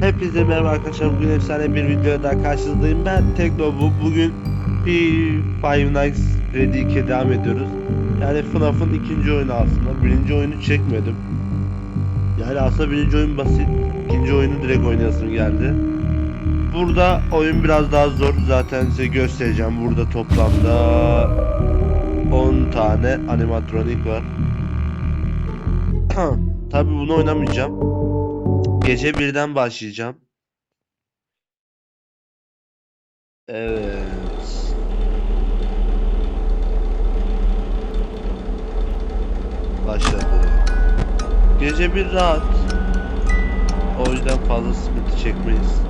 Hepinize merhaba arkadaşlar. Bugün efsane bir videoda daha karşınızdayım. Ben Tekno bu. Bugün bir Five Nights Freddy 2'ye devam ediyoruz. Yani FNAF'ın ikinci oyunu aslında. Birinci oyunu çekmedim. Yani aslında birinci oyun basit. İkinci oyunu direkt oynayasım geldi. Burada oyun biraz daha zor. Zaten size göstereceğim. Burada toplamda 10 tane animatronik var. Tabi bunu oynamayacağım. Gece birden başlayacağım. Evet. Başladı. Gece bir rahat. O yüzden fazla sıkıntı çekmeyiz.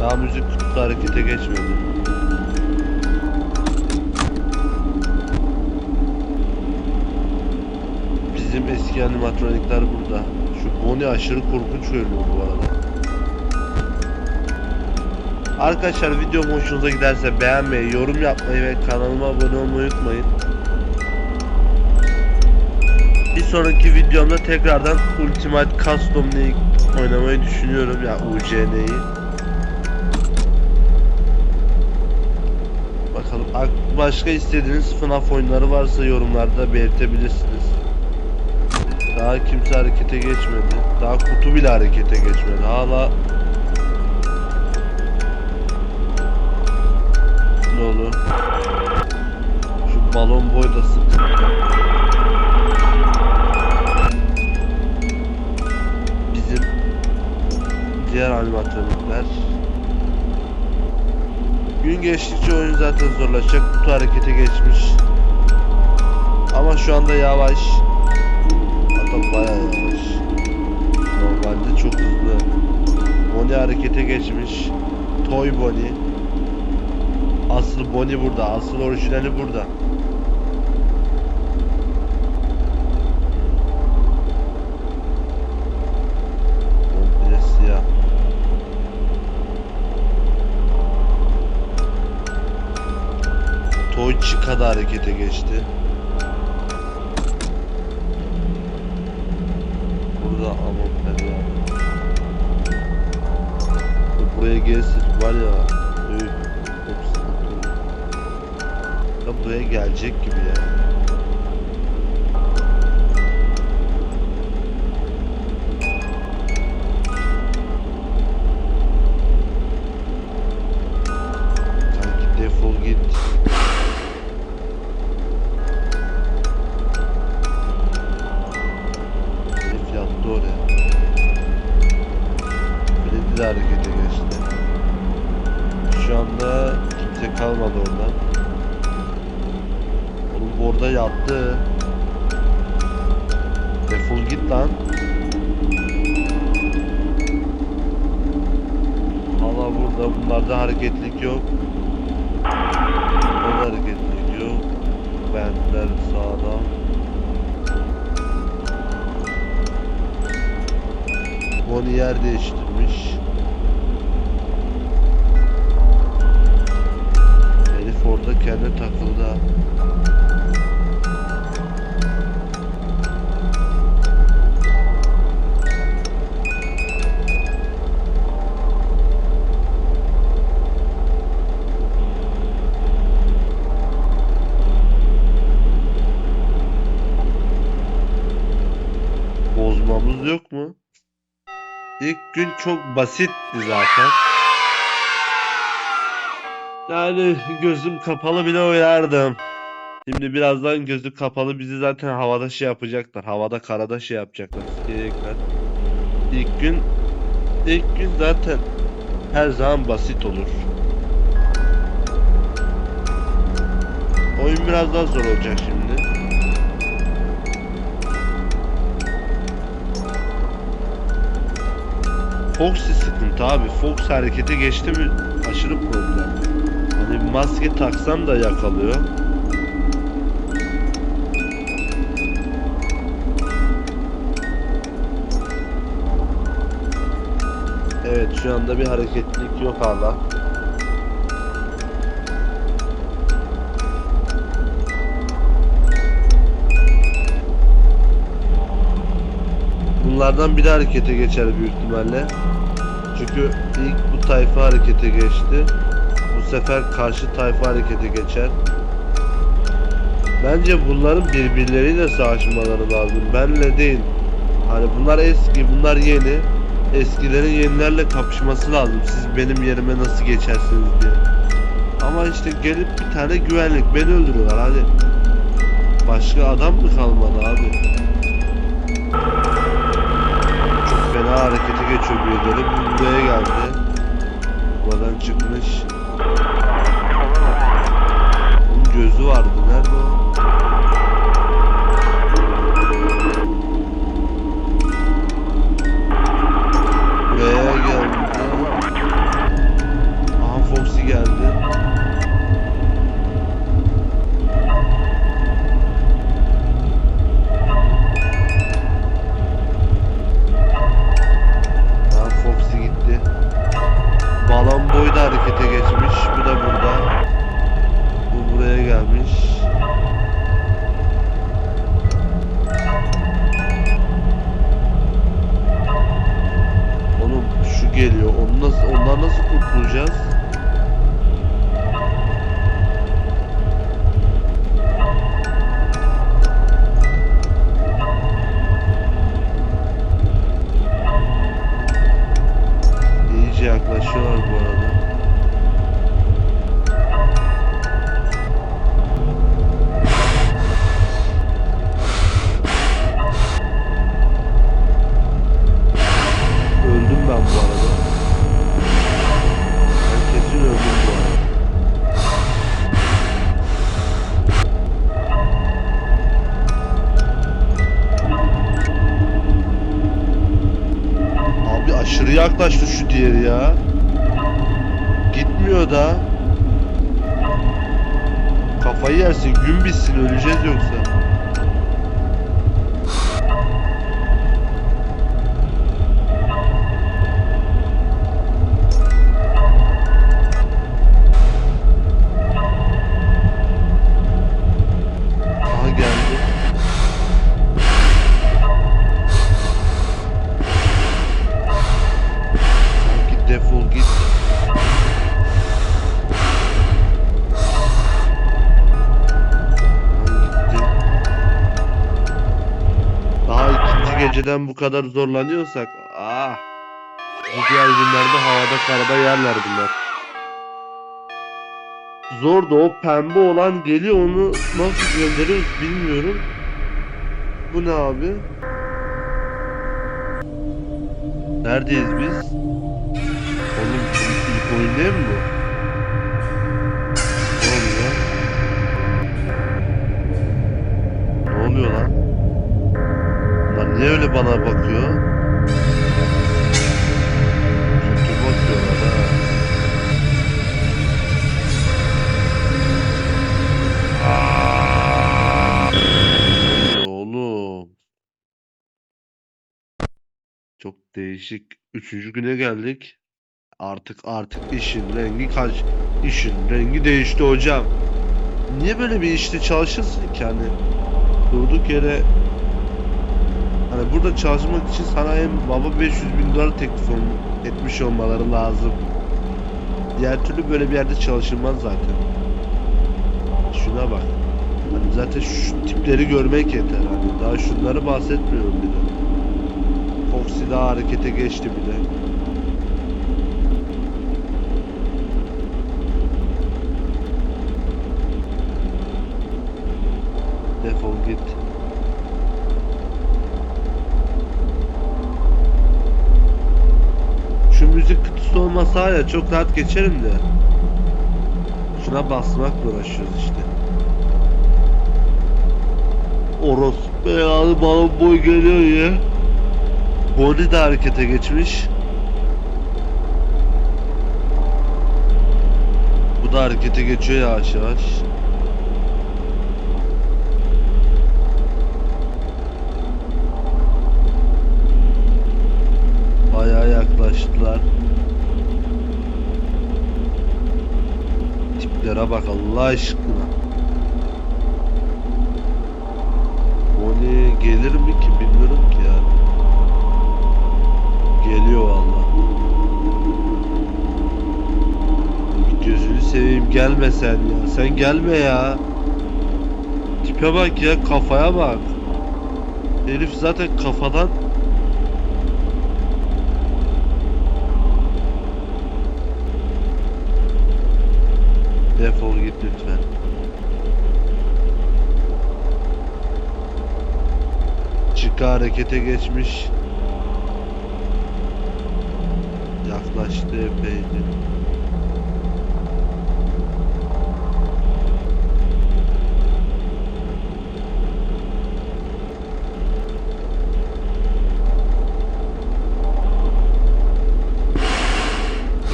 Daha müzik kutusu harekete geçmedi. Eski animatronikler burada. Şu Bonnie aşırı korkunç görünüyor bu arada. Arkadaşlar videom hoşunuza giderse beğenmeyi, yorum yapmayı ve kanalıma abone olmayı unutmayın. Bir sonraki videomda tekrardan Ultimate Custom League oynamayı düşünüyorum ya UCN'yi. Bakalım ak- başka istediğiniz FNAF oyunları varsa yorumlarda belirtebilirsiniz. Daha kimse harekete geçmedi. Daha kutu bile harekete geçmedi. Hala dolu. Şu balon boy da sıkıntı. Bizim diğer animatörler Gün geçtikçe oyun zaten zorlaşacak. Kutu harekete geçmiş. Ama şu anda yavaş. Hatta bayağı yavaş. Normalde çok hızlı. Bonnie harekete geçmiş. Toy Bonnie. Asıl Bonnie burada. Asıl orijinali burada. Toy Chica da harekete geçti. Burada Amon ya. Buraya gelsin var ya. Büyük. Çok sıkıntı. Ya buraya gelecek gibi ya. Bonnie yer değiştirmiş. Elif orada kendi takıldı. İlk gün çok basitti zaten. Yani gözüm kapalı bile oynardım. Şimdi birazdan gözü kapalı bizi zaten havada şey yapacaklar. Havada karada şey yapacaklar. Sikecekler. İlk gün ilk gün zaten her zaman basit olur. Oyun biraz daha zor olacak şimdi. Foxy sıkıntı abi. Fox harekete geçti mi aşırı problem. Hani maske taksam da yakalıyor. Evet şu anda bir hareketlilik yok hala. Bunlardan biri harekete geçer büyük ihtimalle. Çünkü ilk bu tayfa harekete geçti. Bu sefer karşı tayfa harekete geçer. Bence bunların birbirleriyle savaşmaları lazım. Benle değil. Hani bunlar eski, bunlar yeni. Eskilerin yenilerle kapışması lazım. Siz benim yerime nasıl geçersiniz diye. Ama işte gelip bir tane güvenlik beni öldürüyorlar hadi. Başka adam mı kalmadı abi? Fena harekete geçiyor birileri. Bu buraya geldi. Buradan çıkmış. Bunun gözü vardı. Geliyor. Onu nasıl, ondan nasıl kurtulacağız? Yaklaştı şu diğeri ya. Gitmiyor da. Kafayı yersin, gün bitsin, öleceğiz yoksa. Geceden bu kadar zorlanıyorsak ah bu diğer günlerde havada karada yerler bunlar. Zor da o pembe olan geliyor onu nasıl gönderiyoruz bilmiyorum. Bu ne abi? Neredeyiz biz? Oğlum ilk oyun değil mi bu? Ne oluyor? Ne oluyor lan? Niye öyle bana bakıyor? Kötü bakıyorlar ha. Oğlum. Çok değişik. Üçüncü güne geldik. Artık artık işin rengi kaç. İşin rengi değişti hocam. Niye böyle bir işte çalışırsın ki hani? Durduk yere hani burada çalışmak için sana en baba 500 bin dolar teklif etmiş olmaları lazım. Diğer türlü böyle bir yerde çalışılmaz zaten. Şuna bak. Hani zaten şu tipleri görmek yeter. Hani daha şunları bahsetmiyorum bile. Foxy daha harekete geçti bile. Defol git. Şu müzik ya çok rahat geçerim de. Şuna basmakla uğraşıyoruz işte. Oros beyazı balon boy geliyor ya. Bonnie de harekete geçmiş. Bu da harekete geçiyor yavaş yavaş. hareketlere bak Allah aşkına. Oni gelir mi ki bilmiyorum ki yani. Geliyor valla. Gözünü seveyim gelme sen ya. Sen gelme ya. Tipe bak ya kafaya bak. Herif zaten kafadan lütfen. Çıka harekete geçmiş. Yaklaştı epeyce.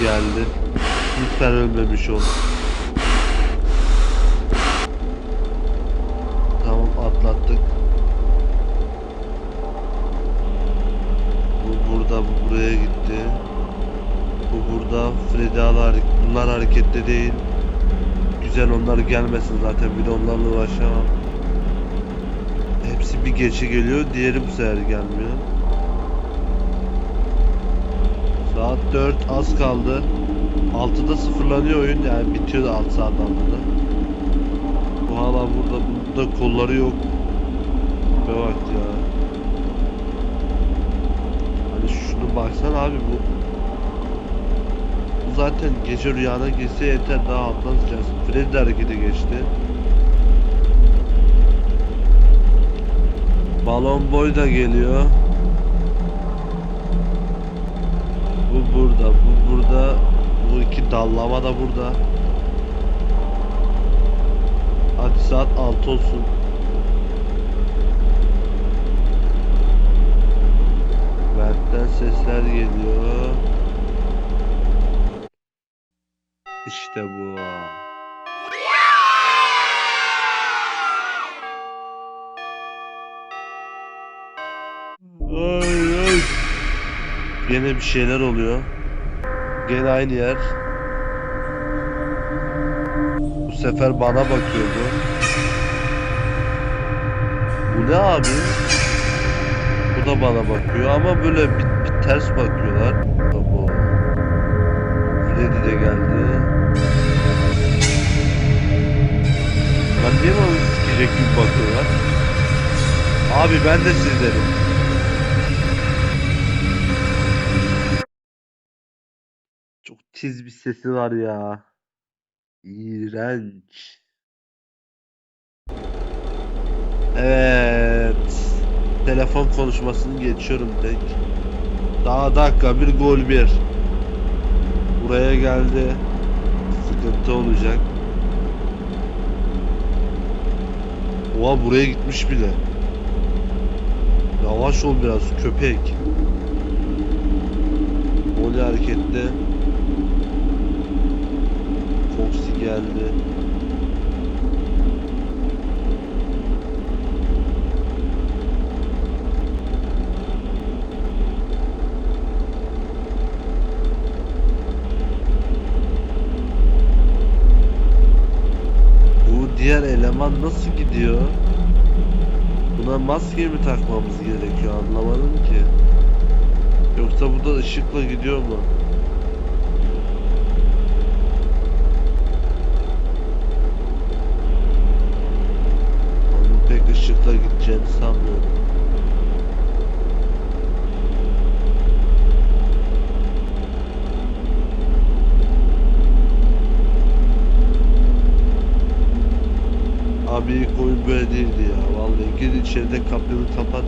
Geldi. Lütfen ölmemiş ol. Tamam atlattık. Bu burada, bu buraya gitti. Bu burada. Freddy hala hareket, bunlar harekette değil. Güzel onlar gelmesin zaten bir de onlarla uğraşamam. Hepsi bir geçe geliyor, diğeri bu sefer gelmiyor. Saat 4 az kaldı. 6'da sıfırlanıyor oyun yani bitiyor da 6 saat 6'da. Bu hala burada, burada kolları yok. Be bak ya. Hani şunu baksan abi bu. Zaten gece rüyana girse yeter daha alttan sıçarsın. Freddy de harekete geçti. Balon boy da geliyor. Bu burada, bu burada. Bu iki dallama da burada. Hadi saat 6 olsun. Mert'ten sesler geliyor. İşte bu. Ay ay. Yine bir şeyler oluyor. Gene aynı yer. Bu sefer bana bakıyordu. Bu ne abi? Bu da bana bakıyor ama böyle bir, bir ters bakıyorlar. Abo. Freddy de geldi. Sikecek gibi bakıyorlar? Abi ben de sizlerim. Çok tiz bir sesi var ya. İğrenç. Evet. Telefon konuşmasını geçiyorum tek. Daha dakika bir gol bir. Buraya geldi. Sıkıntı olacak. Oha buraya gitmiş bile. Yavaş ol biraz köpek. Gol harekette. Foxy geldi. Bu diğer eleman nasıl gidiyor? Buna maske mi takmamız gerekiyor anlamadım ki. Yoksa bu da ışıkla gidiyor mu? Onun pek ışıkla gideceğini sanmıyorum. Abi ilk böyle değildi ya. Vallahi gir içeride kapını kapat.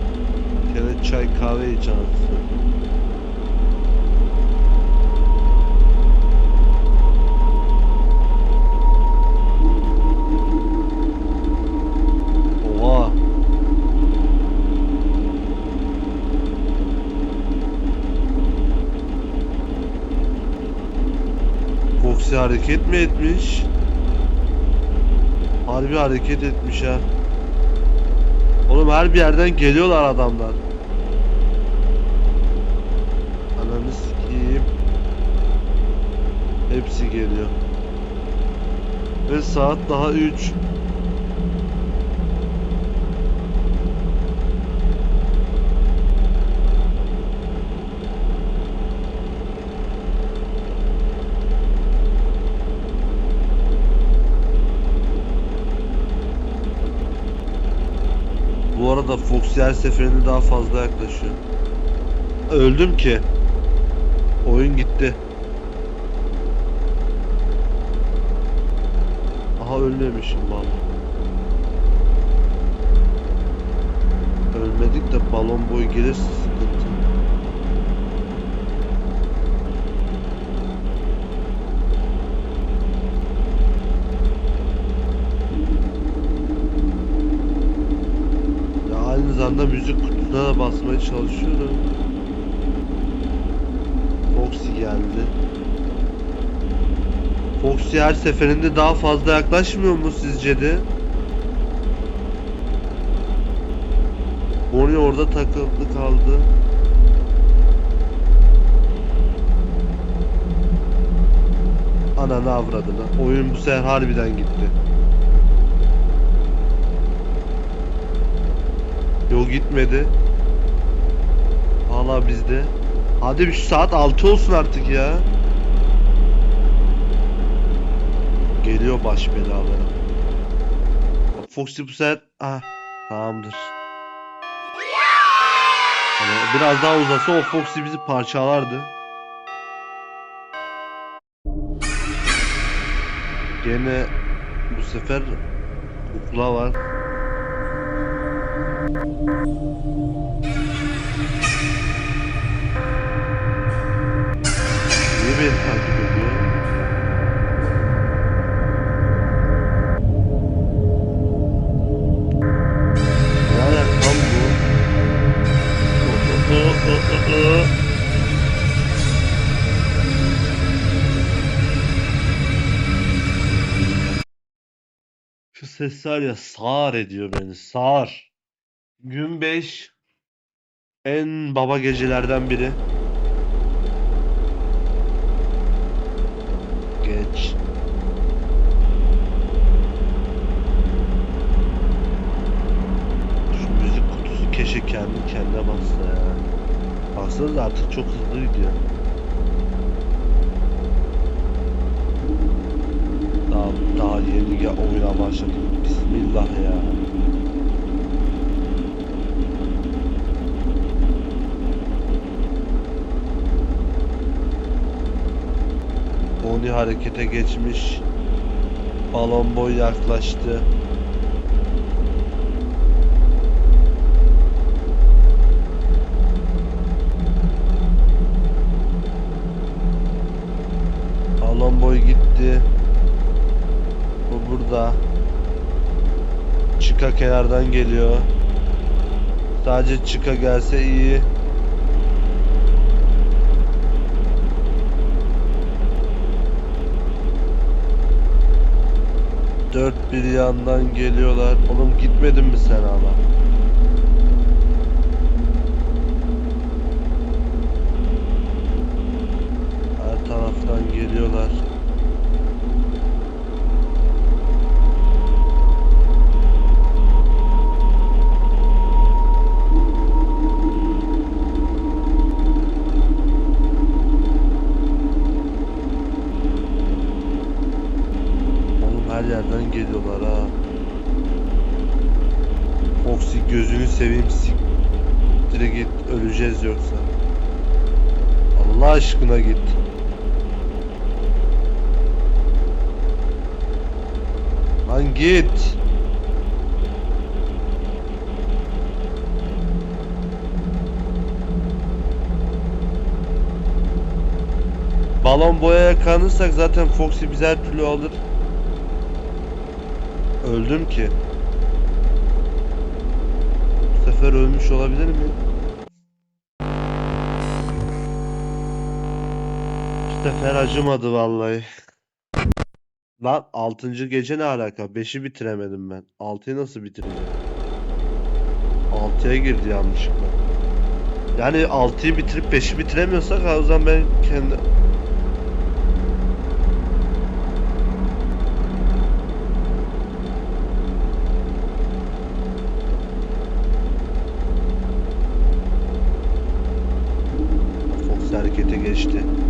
Kendine çay kahve iç anasını. Hareket mi etmiş? Harbi hareket etmiş ha. Oğlum her bir yerden geliyorlar adamlar. Ananı sikeyim. Hepsi geliyor. Ve saat daha 3. Arada Fox her seferinde daha fazla yaklaşıyor. Öldüm ki. Oyun gitti. Aha ölmemişim vallahi. Ölmedik de balon boyu gelirse sıkıntı. Ya aynı zamanda müzik kutusuna da basmaya çalışıyorum. Foxy geldi. Foxy her seferinde daha fazla yaklaşmıyor mu sizce de? Bonnie orada takıldı kaldı. Ananı avradını. Oyun bu sefer harbiden gitti. Gitmedi. Hala bizde. Hadi bir şu saat 6 olsun artık ya. Geliyor baş belaları. Foxy bu sefer... Ah tamamdır. Hani biraz daha uzasa o Foxy bizi parçalardı. Gene bu sefer kukla var. Niye beni takip ediyor? Ne ayak lan bu? Şu ses var ya sağır ediyor beni sağır. Gün 5 en baba gecelerden biri. Geç. Şu müzik kutusu keşke kendi kendine bassa ya. Baksanıza artık çok hızlı gidiyor. Daha, daha yeni oyuna başladık. Bismillah ya. Oni harekete geçmiş. Balon boy yaklaştı. Balon boy gitti. Bu burada. Çıka kenardan geliyor. Sadece çıka gelse iyi. Dört bir yandan geliyorlar. Oğlum gitmedin mi sen ama? Her taraftan geliyorlar. Öleceğiz yoksa. Allah aşkına git. Lan git. Balon boyaya kanırsak zaten Foxy bizi her türlü alır. Öldüm ki. Bu sefer ölmüş olabilir miyim? Sefer acımadı vallahi. Lan 6. gece ne alaka? 5'i bitiremedim ben. 6'yı nasıl bitireceğim? 6'ya girdi yanlışlıkla. Yani 6'yı bitirip 5'i bitiremiyorsak ha, o zaman ben kendi Fox harekete geçti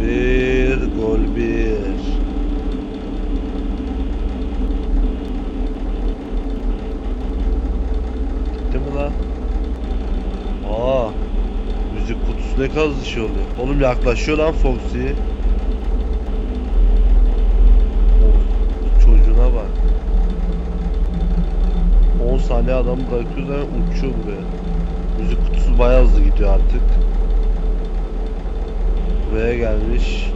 bir, gol bir. Gitti mi lan? Aa, müzik kutusu ne kadar dışı şey oluyor. Oğlum yaklaşıyor lan Foxy. Çocuğuna bak. 10 saniye adam bırakıyor zaten uçuyor buraya. Müzik kutusu bayağı hızlı gidiyor artık. Buraya gelmiş.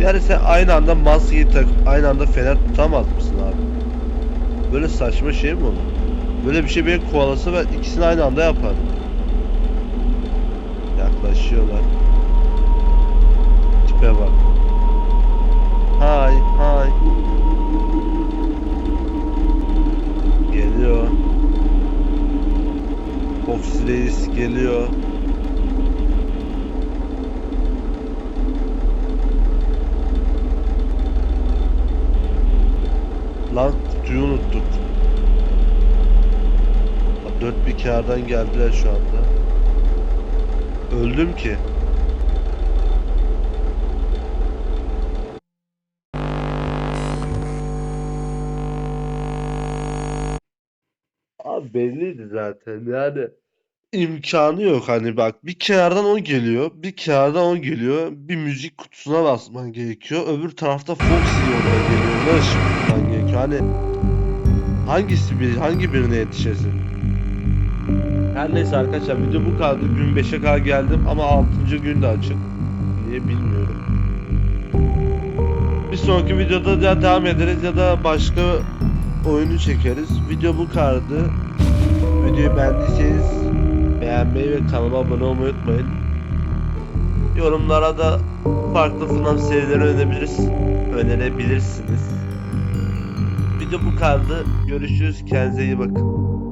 Yani sen aynı anda maskeyi tak, aynı anda fener tutamaz mısın abi? Böyle saçma şey mi olur? Böyle bir şey beni kovalasa ben ikisini aynı anda yaparım. Yaklaşıyorlar. Kağıdan geldiler şu anda. Öldüm ki. Abi belliydi zaten. Yani imkanı yok. Hani bak bir kenardan o geliyor bir kenardan o geliyor. Bir müzik kutusuna basman gerekiyor. Öbür tarafta Foxy oradan geliyor. Ona ışık tutman gerekiyor? Hani hangisi bir hangi birine yetişesin her neyse arkadaşlar video bu kadar gün 5'e kadar geldim ama 6. gün de açık niye bilmiyorum bir sonraki videoda ya devam ederiz ya da başka oyunu çekeriz video bu kadardı videoyu beğendiyseniz beğenmeyi ve kanalıma abone olmayı unutmayın. Yorumlara da farklı FNAF serileri önerebiliriz, önerebilirsiniz. Video bu kadardı. Görüşürüz. Kendinize iyi bakın.